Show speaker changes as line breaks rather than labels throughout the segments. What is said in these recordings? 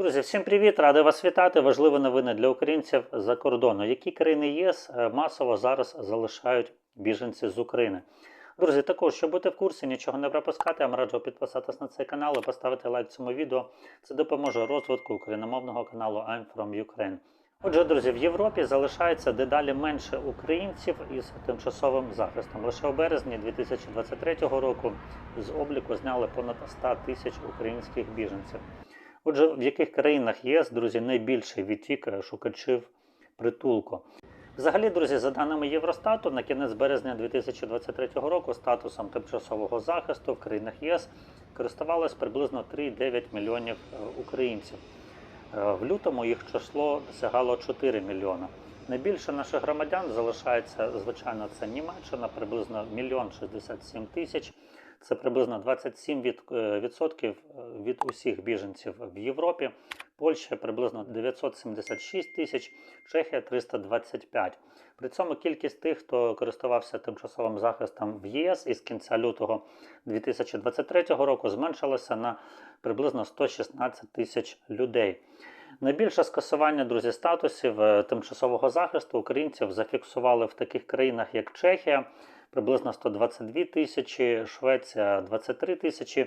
Друзі, всім привіт! Радий вас вітати. Важливі новини для українців за кордону. Які країни ЄС е, масово зараз залишають біженці з України? Друзі, також, щоб бути в курсі, нічого не пропускати, я вам раджу підписатись на цей канал і поставити лайк цьому відео. Це допоможе розвитку україномовного каналу I'm from Ukraine. Отже, друзі, в Європі залишається дедалі менше українців із тимчасовим захистом. Лише у березні 2023 року з обліку зняли понад 100 тисяч українських біженців. Отже, в яких країнах ЄС, друзі, найбільший відтік е, шукачів притулку? Взагалі, друзі, за даними Євростату, на кінець березня 2023 року статусом тимчасового захисту в країнах ЄС користувалось приблизно 3,9 мільйонів е, українців. Е, В лютому їх число досягало 4 мільйона. Найбільше наших громадян залишається, звичайно, це Німеччина, приблизно 1 мільйон 67 тисяч. Це приблизно 27 від, е, відсотків е, від усіх біженців в Європі. Польща приблизно 976 тисяч, Чехія 325. При цьому кількість тих, хто користувався тимчасовим захистом в ЄС із кінця лютого 2023 року, зменшилася на приблизно 116 тисяч людей. Найбільше скасування друзі статусів е, тимчасового захисту українців зафіксували в таких країнах, як Чехія, приблизно 122 тисячі, Швеція 23 тисячі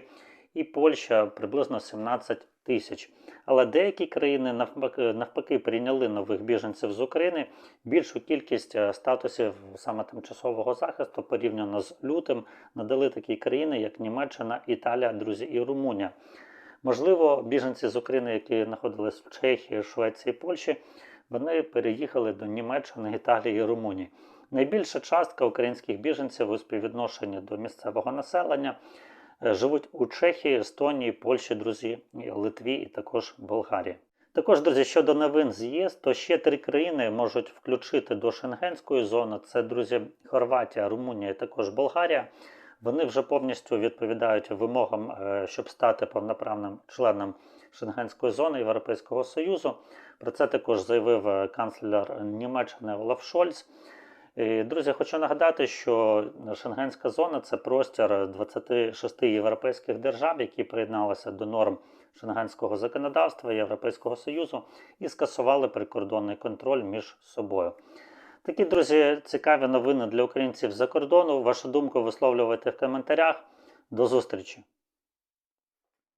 і Польща приблизно 17 тисяч. Але деякі країни навпаки, навпаки прийняли нових біженців з України. Більшу кількість е, статусів саме тимчасового захисту порівняно з лютим надали такі країни, як Німеччина, Італія, друзі, і Румунія. Можливо, біженці з України, які знаходились в Чехії, Швеції, Польщі, вони переїхали до Німеччини, Італії і Румунії. Найбільша частка українських біженців у співвідношенні до місцевого населення е, живуть у Чехії, Естонії, Польщі, друзі, Литві і також Болгарії. Також, друзі, щодо новин з ЄС, то ще три країни можуть включити до шенгенської зони: це друзі, Хорватія, Румунія і також Болгарія. Вони вже повністю відповідають вимогам, е, щоб стати повноправним членом Шенгенської зони Європейського Союзу. Про це також заявив е, канцлер Німеччини Олаф Шольц. І, Друзі, хочу нагадати, що Шенгенська зона це простір 26 європейських держав, які приєдналися до норм шенгенського законодавства Європейського Союзу і скасували прикордонний контроль між собою. Такі, друзі, цікаві новини для українців за кордону. Вашу думку висловлювайте в коментарях. До зустрічі!